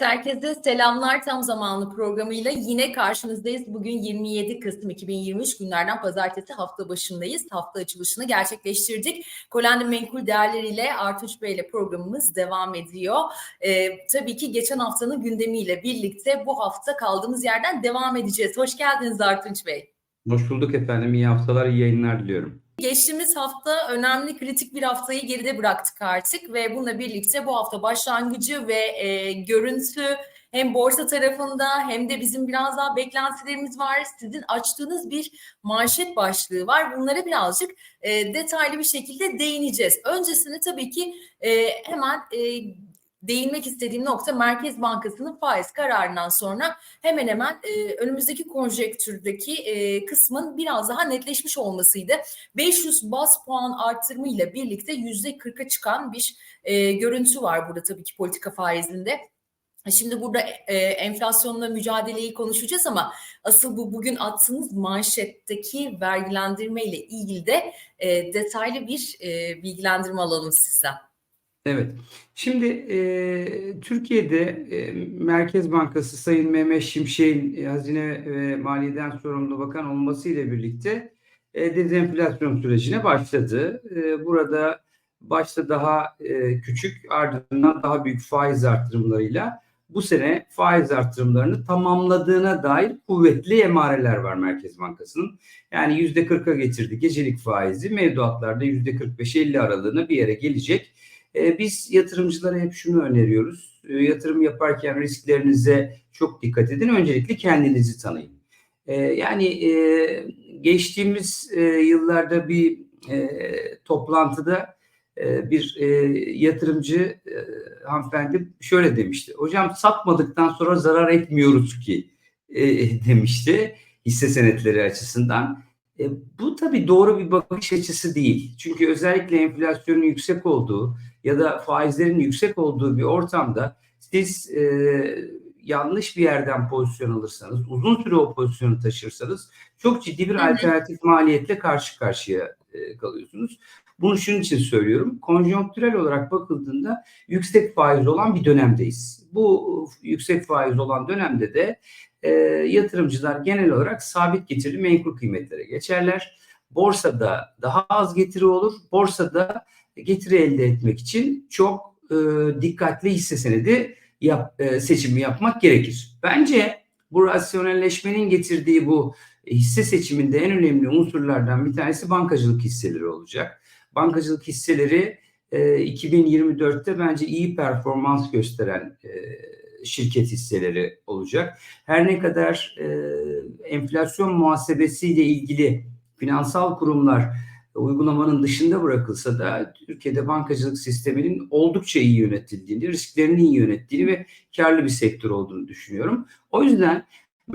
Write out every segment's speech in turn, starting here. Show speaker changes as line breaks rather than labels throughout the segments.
Evet herkese selamlar tam zamanlı programıyla yine karşınızdayız. Bugün 27 Kasım 2023 günlerden pazartesi hafta başındayız. Hafta açılışını gerçekleştirdik. Kolendi Menkul Değerleriyle Artunç Bey ile programımız devam ediyor. Ee, tabii ki geçen haftanın gündemiyle birlikte bu hafta kaldığımız yerden devam edeceğiz. Hoş geldiniz Artunç Bey.
Hoş bulduk efendim. İyi haftalar, iyi yayınlar diliyorum.
Geçtiğimiz hafta önemli kritik bir haftayı geride bıraktık artık ve bununla birlikte bu hafta başlangıcı ve e, görüntü hem borsa tarafında hem de bizim biraz daha beklentilerimiz var. Sizin açtığınız bir manşet başlığı var. Bunlara birazcık e, detaylı bir şekilde değineceğiz. Öncesinde tabii ki e, hemen e, değinmek istediğim nokta Merkez Bankası'nın faiz kararından sonra hemen hemen e, önümüzdeki konjektürdeki e, kısmın biraz daha netleşmiş olmasıydı. 500 bas puan arttırımı ile birlikte %40'a çıkan bir e, görüntü var burada tabii ki politika faizinde. Şimdi burada e, enflasyonla mücadeleyi konuşacağız ama asıl bu bugün attığınız manşetteki vergilendirme ile ilgili de e, detaylı bir e, bilgilendirme alalım sizden.
Evet. Şimdi e, Türkiye'de e, Merkez Bankası Sayın Mehmet Şimşek'in e, Hazine ve Maliye'den sorumlu bakan olmasıyla birlikte e, dezenflasyon sürecine başladı. E, burada başta daha e, küçük ardından daha büyük faiz artırımlarıyla bu sene faiz artırımlarını tamamladığına dair kuvvetli emareler var Merkez Bankası'nın. Yani yüzde 40'a getirdi gecelik faizi mevduatlarda yüzde 45-50 aralığına bir yere gelecek. E, biz yatırımcılara hep şunu öneriyoruz. E, yatırım yaparken risklerinize çok dikkat edin. Öncelikle kendinizi tanıyın. E, yani geçtiğimiz yıllarda bir toplantıda bir bir hanımefendi şöyle demişti. Hocam satmadıktan sonra zarar etmiyoruz ki demişti hisse senetleri açısından. bu tabii doğru bir bakış açısı değil. Çünkü özellikle enflasyonun yüksek olduğu, ya da faizlerin yüksek olduğu bir ortamda siz e, yanlış bir yerden pozisyon alırsanız, uzun süre o pozisyonu taşırsanız çok ciddi bir Hı-hı. alternatif maliyetle karşı karşıya e, kalıyorsunuz. Bunu şunun için söylüyorum. Konjonktürel olarak bakıldığında yüksek faiz olan bir dönemdeyiz. Bu yüksek faiz olan dönemde de e, yatırımcılar genel olarak sabit getirili menkul kıymetlere geçerler. Borsada daha az getiri olur. Borsada getiri elde etmek için çok e, dikkatli hisse senedi yap, e, seçimi yapmak gerekir. Bence bu rasyonelleşmenin getirdiği bu hisse seçiminde en önemli unsurlardan bir tanesi bankacılık hisseleri olacak. Bankacılık hisseleri e, 2024'te bence iyi performans gösteren e, şirket hisseleri olacak. Her ne kadar e, enflasyon muhasebesiyle ilgili finansal kurumlar uygulamanın dışında bırakılsa da Türkiye'de bankacılık sisteminin oldukça iyi yönetildiğini, risklerini iyi yönettiğini ve karlı bir sektör olduğunu düşünüyorum. O yüzden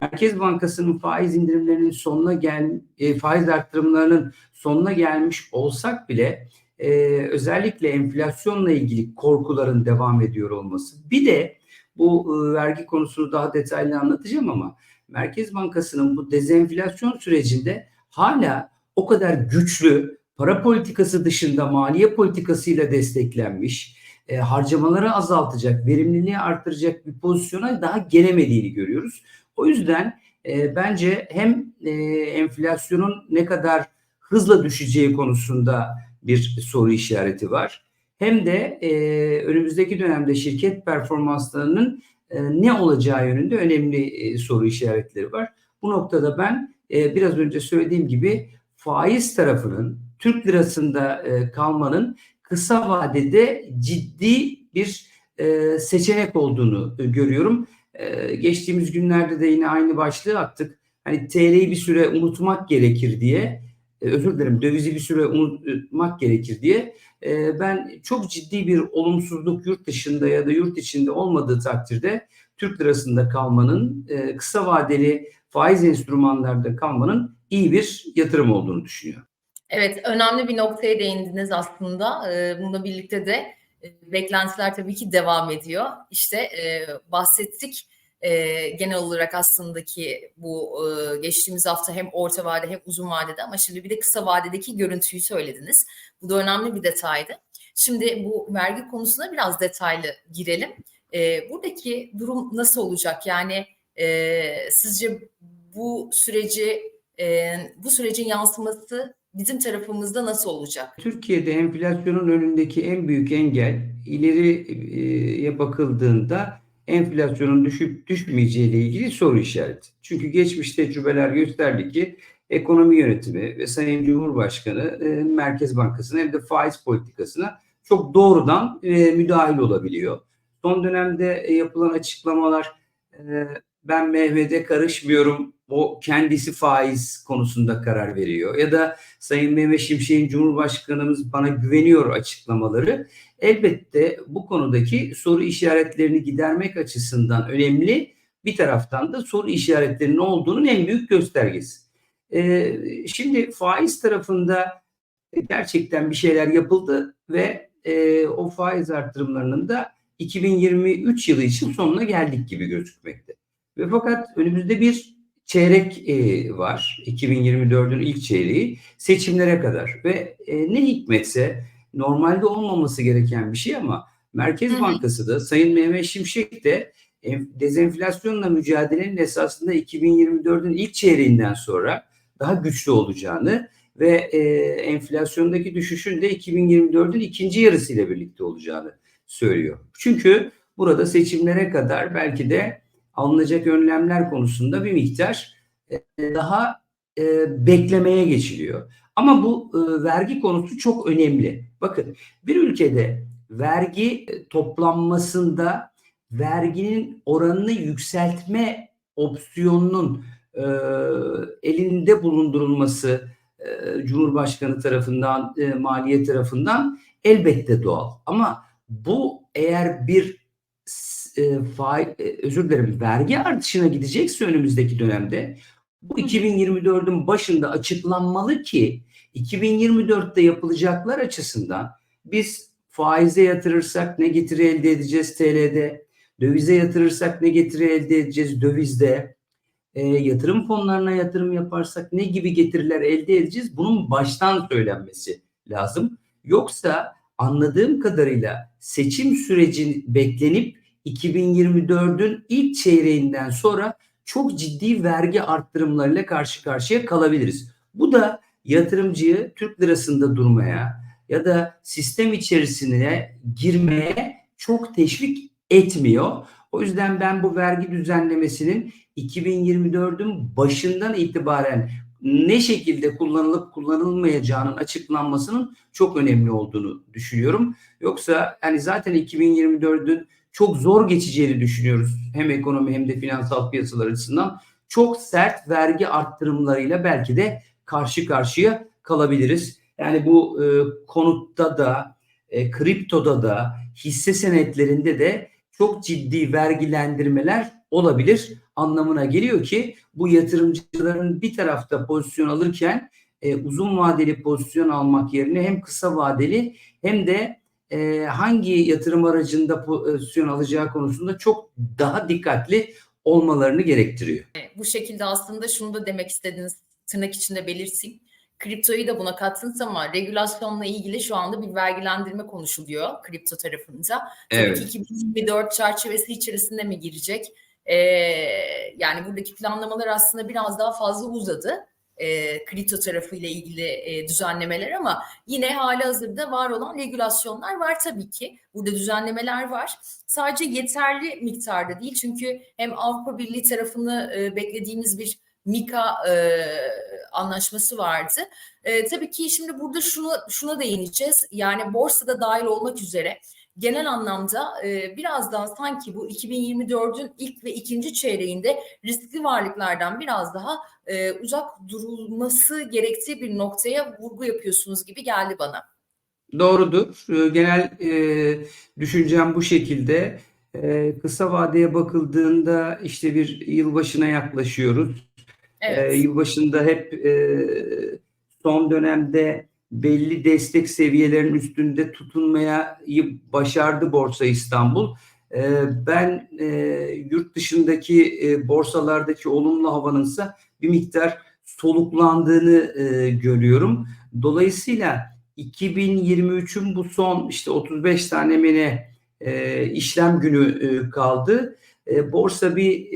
Merkez Bankası'nın faiz indirimlerinin sonuna gel e, faiz arttırımlarının sonuna gelmiş olsak bile e, özellikle enflasyonla ilgili korkuların devam ediyor olması. Bir de bu e, vergi konusunu daha detaylı anlatacağım ama Merkez Bankası'nın bu dezenflasyon sürecinde hala o kadar güçlü para politikası dışında maliye politikasıyla desteklenmiş, e, harcamaları azaltacak, verimliliği arttıracak bir pozisyona daha gelemediğini görüyoruz. O yüzden e, bence hem e, enflasyonun ne kadar hızla düşeceği konusunda bir soru işareti var. Hem de e, önümüzdeki dönemde şirket performanslarının e, ne olacağı yönünde önemli e, soru işaretleri var. Bu noktada ben e, biraz önce söylediğim gibi faiz tarafının Türk lirasında e, kalmanın kısa vadede ciddi bir e, seçenek olduğunu e, görüyorum. E, geçtiğimiz günlerde de yine aynı başlığı attık. Hani TL'yi bir süre unutmak gerekir diye, e, özür dilerim dövizi bir süre unutmak gerekir diye e, ben çok ciddi bir olumsuzluk yurt dışında ya da yurt içinde olmadığı takdirde Türk lirasında kalmanın e, kısa vadeli faiz enstrümanlarda kalmanın iyi bir yatırım olduğunu düşünüyorum.
Evet, önemli bir noktaya değindiniz aslında. Ee, bununla birlikte de e, beklentiler tabii ki devam ediyor. İşte e, bahsettik e, genel olarak aslında ki bu geçtiğimiz hafta hem orta vade hem uzun vadede ama şimdi bir de kısa vadedeki görüntüyü söylediniz. Bu da önemli bir detaydı. Şimdi bu vergi konusuna biraz detaylı girelim. Buradaki durum nasıl olacak? Yani sizce bu süreci e, bu sürecin yansıması bizim tarafımızda nasıl olacak?
Türkiye'de enflasyonun önündeki en büyük engel ileriye bakıldığında enflasyonun düşüp düşmeyeceği ile ilgili soru işareti. Çünkü geçmiş tecrübeler gösterdi ki ekonomi yönetimi ve Sayın Cumhurbaşkanı Merkez Bankası'na hem de faiz politikasına çok doğrudan müdahil olabiliyor. Son dönemde yapılan açıklamalar ben Mehmet'e karışmıyorum o kendisi faiz konusunda karar veriyor ya da Sayın Mehmet Şimşek'in Cumhurbaşkanımız bana güveniyor açıklamaları elbette bu konudaki soru işaretlerini gidermek açısından önemli. Bir taraftan da soru işaretlerinin olduğunun en büyük göstergesi. Ee, şimdi faiz tarafında gerçekten bir şeyler yapıldı ve e, o faiz artırımlarının da 2023 yılı için sonuna geldik gibi gözükmekte. Ve fakat önümüzde bir çeyrek e, var. 2024'ün ilk çeyreği seçimlere kadar ve e, ne hikmetse normalde olmaması gereken bir şey ama Merkez. Bankası da Sayın Mehmet Şimşek de dezenflasyonla mücadelenin esasında 2024'ün ilk çeyreğinden sonra daha güçlü olacağını ve e, enflasyondaki düşüşün de 2024'ün ikinci yarısıyla birlikte olacağını söylüyor. Çünkü burada seçimlere kadar belki de alınacak önlemler konusunda bir miktar e, daha e, beklemeye geçiliyor. Ama bu e, vergi konusu çok önemli. Bakın bir ülkede vergi toplanmasında verginin oranını yükseltme opsiyonunun e, elinde bulundurulması e, Cumhurbaşkanı tarafından, e, Maliye tarafından elbette doğal. Ama bu eğer bir e, faiz, e, özür dilerim vergi artışına gidecekse önümüzdeki dönemde bu 2024'ün başında açıklanmalı ki 2024'te yapılacaklar açısından biz faize yatırırsak ne getiri elde edeceğiz TL'de, dövize yatırırsak ne getiri elde edeceğiz dövizde, e, yatırım fonlarına yatırım yaparsak ne gibi getiriler elde edeceğiz? Bunun baştan söylenmesi lazım. Yoksa anladığım kadarıyla seçim süreci beklenip 2024'ün ilk çeyreğinden sonra çok ciddi vergi arttırımlarıyla karşı karşıya kalabiliriz. Bu da yatırımcıyı Türk lirasında durmaya ya da sistem içerisine girmeye çok teşvik etmiyor. O yüzden ben bu vergi düzenlemesinin 2024'ün başından itibaren ne şekilde kullanılıp kullanılmayacağının açıklanmasının çok önemli olduğunu düşünüyorum. Yoksa hani zaten 2024'ün çok zor geçeceğini düşünüyoruz. Hem ekonomi hem de finansal piyasalar açısından çok sert vergi arttırımlarıyla belki de karşı karşıya kalabiliriz. Yani bu e, konutta da, e, kriptoda da, hisse senetlerinde de çok ciddi vergilendirmeler olabilir anlamına geliyor ki bu yatırımcıların bir tarafta pozisyon alırken e, uzun vadeli pozisyon almak yerine hem kısa vadeli hem de e, hangi yatırım aracında pozisyon alacağı konusunda çok daha dikkatli olmalarını gerektiriyor.
Bu şekilde aslında şunu da demek istediğiniz tırnak içinde belirteyim. Kriptoyu da buna kattınız ama regülasyonla ilgili şu anda bir vergilendirme konuşuluyor kripto tarafında. Tabii
Evet.
ki 2024 çerçevesi içerisinde mi girecek? Ee, yani buradaki planlamalar aslında biraz daha fazla uzadı. E, kripto tarafıyla ilgili e, düzenlemeler ama yine hali hazırda var olan regülasyonlar var tabii ki. Burada düzenlemeler var. Sadece yeterli miktarda değil çünkü hem Avrupa Birliği tarafını e, beklediğimiz bir Mika e, anlaşması vardı. E, tabii ki şimdi burada şunu şuna değineceğiz. Yani borsada dahil olmak üzere genel anlamda e, biraz daha sanki bu 2024'ün ilk ve ikinci çeyreğinde riskli varlıklardan biraz daha e, uzak durulması gerektiği bir noktaya vurgu yapıyorsunuz gibi geldi bana.
Doğrudur. Genel e, düşüncem bu şekilde. E, kısa vadeye bakıldığında işte bir yılbaşına yaklaşıyoruz.
Evet.
E, yılbaşında hep e, son dönemde belli destek seviyelerinin üstünde tutunmaya başardı Borsa İstanbul. E, ben e, yurt dışındaki e, borsalardaki olumlu havanınsa bir miktar soluklandığını e, görüyorum. Dolayısıyla 2023'ün bu son işte 35 tane mi ne e, işlem günü kaldı. Borsa bir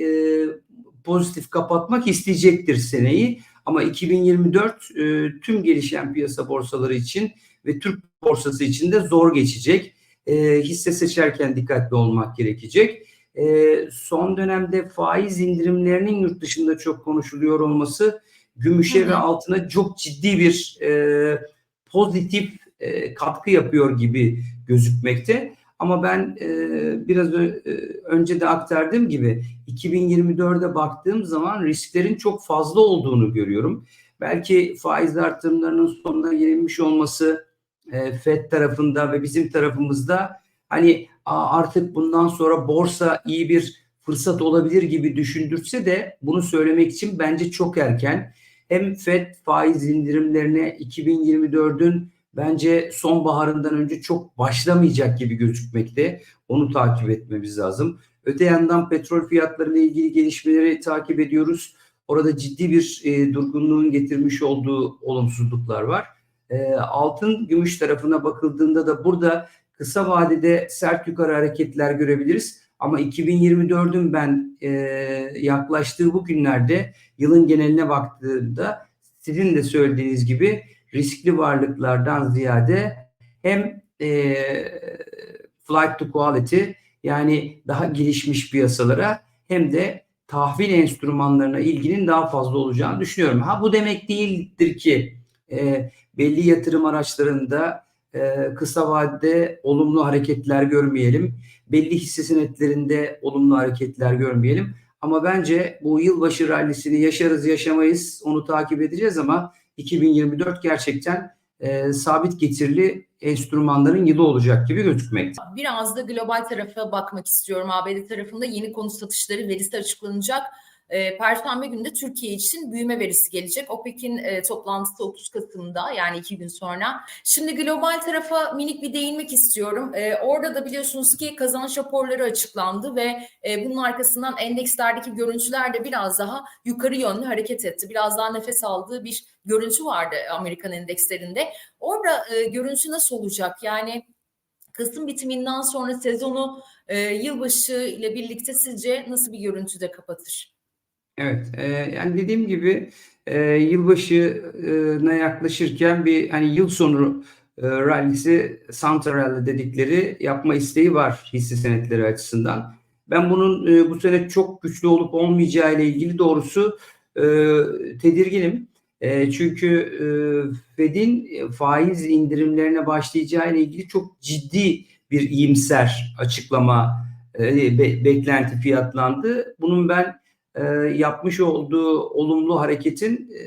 pozitif kapatmak isteyecektir seneyi. Ama 2024 e, tüm gelişen piyasa borsaları için ve Türk borsası için de zor geçecek. E, hisse seçerken dikkatli olmak gerekecek. E, son dönemde faiz indirimlerinin yurt dışında çok konuşuluyor olması gümüşe
Hı hı.
ve altına çok ciddi bir e, pozitif e, katkı yapıyor gibi gözükmekte. Ama ben e, biraz ö- e, önce de aktardığım gibi 2024'e baktığım zaman risklerin çok fazla olduğunu görüyorum. Belki faiz artırımlarının sonuna gelinmiş olması e, FED tarafında ve bizim tarafımızda hani "Aa, artık bundan sonra borsa iyi bir fırsat olabilir gibi düşündürse de bunu söylemek için bence çok erken. Hem FED faiz indirimlerine 2024'ün bence sonbaharından önce çok başlamayacak gibi gözükmekte. Onu takip etmemiz lazım. Öte yandan petrol fiyatları ile ilgili gelişmeleri takip ediyoruz. Orada ciddi bir e, durgunluğun getirmiş olduğu olumsuzluklar var. E, altın gümüş tarafına bakıldığında da burada kısa vadede sert yukarı hareketler görebiliriz. Ama 2024'ün ben e, yaklaştığı bu günlerde yılın geneline baktığımda sizin de söylediğiniz gibi riskli varlıklardan ziyade hem e, flight to quality yani daha gelişmiş piyasalara hem de tahvil enstrümanlarına ilginin daha fazla olacağını düşünüyorum. Ha bu demek değildir ki e, belli yatırım araçlarında e, kısa vadede olumlu hareketler görmeyelim. Belli hisse senetlerinde olumlu hareketler görmeyelim. Ama bence bu yılbaşı rallisini yaşarız yaşamayız onu takip edeceğiz ama 2024 gerçekten e, sabit getirili enstrümanların yılı olacak gibi gözükmekte.
Biraz da global tarafa bakmak istiyorum. ABD tarafında yeni konut satışları verisi açıklanacak. E, Perşembe günü de Türkiye için büyüme verisi gelecek. OPEC'in e, toplantısı 30 Kasım'da yani iki gün sonra. Şimdi global tarafa minik bir değinmek istiyorum. E, orada da biliyorsunuz ki kazanç raporları açıklandı ve e, bunun arkasından endekslerdeki görüntüler de biraz daha yukarı yönlü hareket etti. Biraz daha nefes aldığı bir görüntü vardı Amerikan endekslerinde. Orada e, görüntü nasıl olacak? Yani Kasım bitiminden sonra sezonu e, yılbaşı ile birlikte sizce nasıl bir görüntüde kapatır?
Evet, e, yani dediğim gibi e, yılbaşına yaklaşırken bir hani yıl sonu e, rallisi, Santa Rally dedikleri yapma isteği var hisse senetleri açısından. Ben bunun e, bu sene çok güçlü olup olmayacağı ile ilgili doğrusu e, tedirginim. E, çünkü e, Fed'in faiz indirimlerine başlayacağı ile ilgili çok ciddi bir iyimser açıklama e, be- beklenti fiyatlandı. Bunun ben e, yapmış olduğu olumlu hareketin e,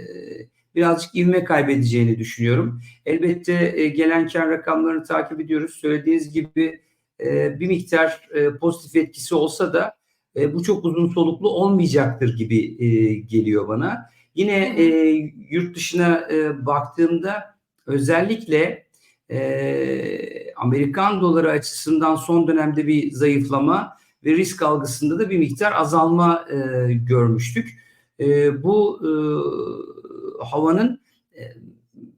birazcık ivme kaybedeceğini düşünüyorum. Elbette e, gelen kar rakamlarını takip ediyoruz. Söylediğiniz gibi e, bir miktar e, pozitif etkisi olsa da e, bu çok uzun soluklu olmayacaktır gibi e, geliyor bana. Yine e, yurt dışına e, baktığımda özellikle e, Amerikan doları açısından son dönemde bir zayıflama ve risk algısında da bir miktar azalma e, görmüştük. E, bu e, havanın e,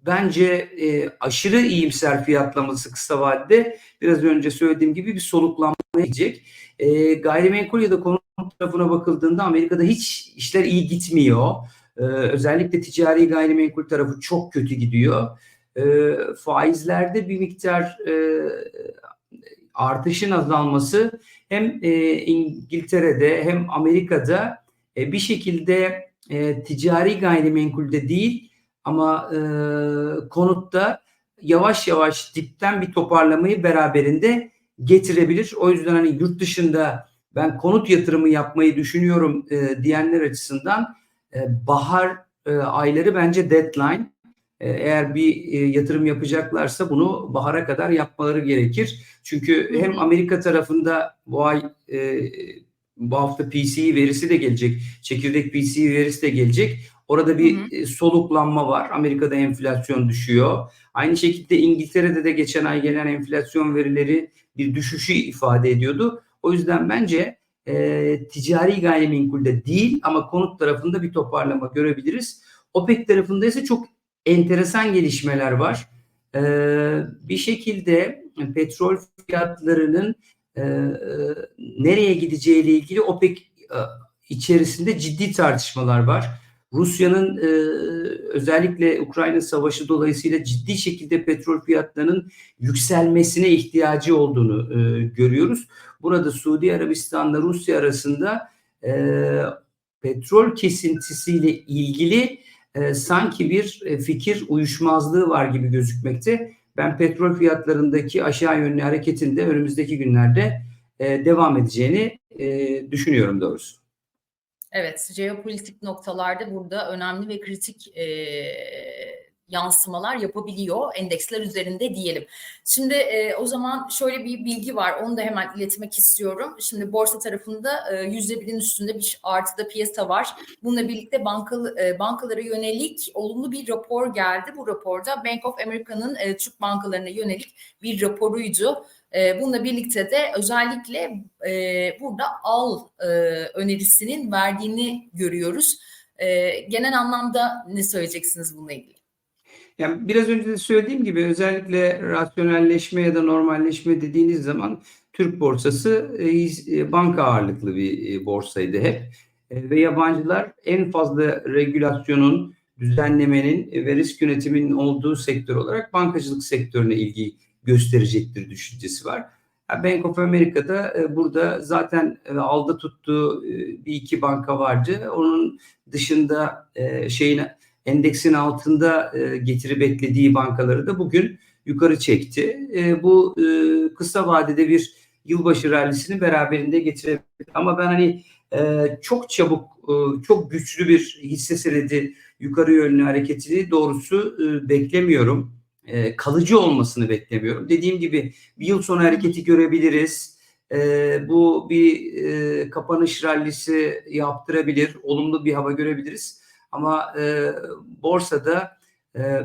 bence e, aşırı iyimser fiyatlaması kısa vadede biraz önce söylediğim gibi bir soluklanma gidecek. E, gayrimenkul ya da konut tarafına bakıldığında Amerika'da hiç işler iyi gitmiyor. E, özellikle ticari gayrimenkul tarafı çok kötü gidiyor. E, faizlerde bir miktar e, artışın azalması hem e, İngiltere'de hem Amerika'da e, bir şekilde e, ticari gayrimenkulde değil ama e, konutta yavaş yavaş dipten bir toparlamayı beraberinde getirebilir. O yüzden hani yurt dışında ben konut yatırımı yapmayı düşünüyorum e, diyenler açısından e, bahar e, ayları bence deadline. E, eğer bir e, yatırım yapacaklarsa bunu bahara kadar yapmaları gerekir. Çünkü hem Amerika tarafında bu ay e, bu hafta PCE verisi de gelecek. Çekirdek PCE verisi de gelecek. Orada bir
Hı hı.
soluklanma var. Amerika'da enflasyon düşüyor. Aynı şekilde İngiltere'de de geçen ay gelen enflasyon verileri bir düşüşü ifade ediyordu. O yüzden bence e, ticari gayrimenkulde değil ama konut tarafında bir toparlama görebiliriz. OPEC tarafında ise çok enteresan gelişmeler var. Ee, bir şekilde petrol fiyatlarının e, nereye gideceğiyle ilgili OPEC e, içerisinde ciddi tartışmalar var. Rusya'nın e, özellikle Ukrayna Savaşı dolayısıyla ciddi şekilde petrol fiyatlarının yükselmesine ihtiyacı olduğunu e, görüyoruz. Burada Suudi Arabistan'la Rusya arasında e, petrol kesintisiyle ilgili e, sanki bir e, fikir uyuşmazlığı var gibi gözükmekte. Ben petrol fiyatlarındaki aşağı yönlü hareketin de önümüzdeki günlerde e, devam edeceğini e, düşünüyorum doğrusu.
Evet, jeopolitik noktalarda burada önemli ve kritik e, yansımalar yapabiliyor endeksler üzerinde diyelim. Şimdi e, o zaman şöyle bir bilgi var, onu da hemen iletmek istiyorum. Şimdi borsa tarafında yüzde birin üstünde bir artıda piyasa var. Bununla birlikte bankalı, e, bankalara yönelik olumlu bir rapor geldi. Bu raporda Bank of America'nın e, Türk bankalarına yönelik bir raporuydu. E, bununla birlikte de özellikle e, burada al e, önerisinin verdiğini görüyoruz. E, genel anlamda ne söyleyeceksiniz bununla ilgili?
Yani biraz önce de söylediğim gibi özellikle rasyonelleşme ya da normalleşme dediğiniz zaman Türk borsası e, banka ağırlıklı bir e, borsaydı hep. E, ve yabancılar en fazla regülasyonun, düzenlemenin ve risk yönetiminin olduğu sektör olarak bankacılık sektörüne ilgi gösterecektir düşüncesi var. Bank of America'da burada zaten aldı tuttuğu bir iki banka vardı. Onun dışında şeyin endeksin altında e, getiri beklediği bankaları da bugün yukarı çekti. E, bu e, kısa vadede bir yılbaşı rallisini beraberinde getirebilir. Ama ben hani e, çok çabuk, e, çok güçlü bir hisse senedi yukarı yönlü hareketini doğrusu e, beklemiyorum. E, kalıcı olmasını beklemiyorum. Dediğim gibi bir yıl sonu hareketi görebiliriz. E, bu bir e, kapanış rallisi yaptırabilir, olumlu bir hava görebiliriz. Ama e, borsada e,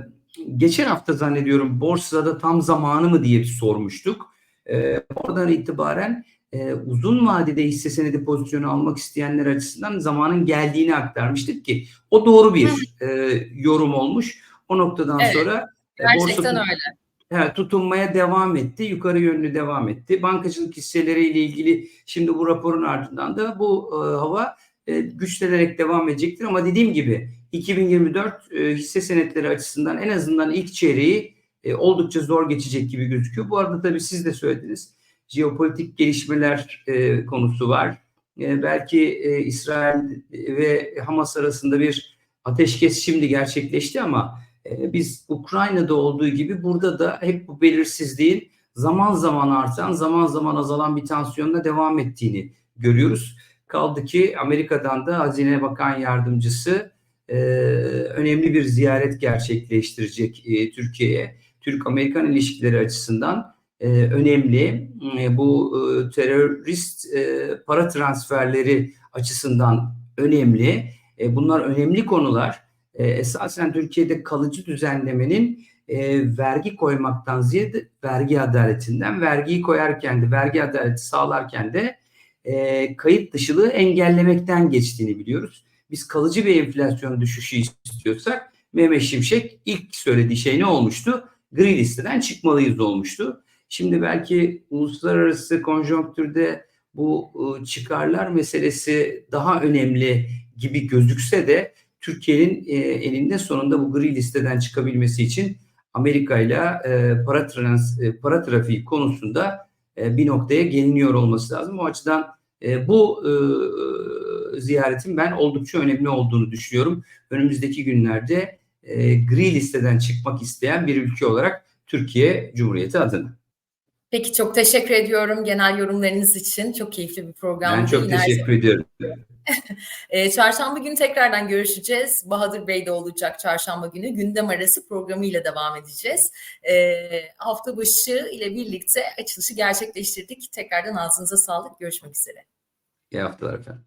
geçen hafta zannediyorum borsada tam zamanı mı diye bir sormuştuk. E, oradan itibaren e, uzun vadede hisse senedi pozisyonu almak isteyenler açısından zamanın geldiğini aktarmıştık ki o doğru bir e, yorum olmuş. O noktadan evet, sonra
e, gerçekten borsa, öyle.
Evet, tutunmaya devam etti. Yukarı yönlü devam etti. Bankacılık hisseleriyle ilgili şimdi bu raporun ardından da bu e, hava e, güçlenerek devam edecektir. Ama dediğim gibi 2024 e, hisse senetleri açısından en azından ilk çeyreği e, oldukça zor geçecek gibi gözüküyor. Bu arada tabii siz de söylediniz. Jeopolitik gelişmeler konusu var. belki İsrail ve Hamas arasında bir ateşkes şimdi gerçekleşti ama biz Ukrayna'da olduğu gibi burada da hep bu belirsizliğin zaman zaman artan, zaman zaman azalan bir tansiyonla devam ettiğini görüyoruz. Kaldı ki Amerika'dan da Hazine Bakan Yardımcısı e, önemli bir ziyaret gerçekleştirecek e, Türkiye'ye. Türk-Amerikan ilişkileri açısından e, önemli. E, bu e, terörist e, para transferleri açısından önemli. E, bunlar önemli konular. E, esasen Türkiye'de kalıcı düzenlemenin e, vergi koymaktan ziyade vergi adaletinden, vergiyi koyarken de, vergi adaleti sağlarken de e, kayıt dışılığı engellemekten geçtiğini biliyoruz. Biz kalıcı bir enflasyon düşüşü istiyorsak Mehmet Şimşek ilk söylediği şey ne olmuştu? Gri listeden çıkmalıyız olmuştu. Şimdi belki uluslararası konjonktürde bu ıı, çıkarlar meselesi daha önemli gibi gözükse de Türkiye'nin e, elinde sonunda bu gri listeden çıkabilmesi için Amerika ile e, para trans e, para trafiği konusunda bir noktaya geliniyor olması lazım. O açıdan e, bu e, ziyaretin ben oldukça önemli olduğunu düşünüyorum. Önümüzdeki günlerde e, gri listeden çıkmak isteyen bir ülke olarak Türkiye Cumhuriyeti adına.
Peki çok teşekkür ediyorum genel yorumlarınız için. Çok keyifli bir program.
Ben çok teşekkür ediyorum.
e, çarşamba günü tekrardan görüşeceğiz. Bahadır Bey de olacak çarşamba günü. Gündem arası programıyla devam edeceğiz. E, hafta başı ile birlikte açılışı gerçekleştirdik. Tekrardan ağzınıza sağlık. Görüşmek üzere.
İyi haftalar efendim.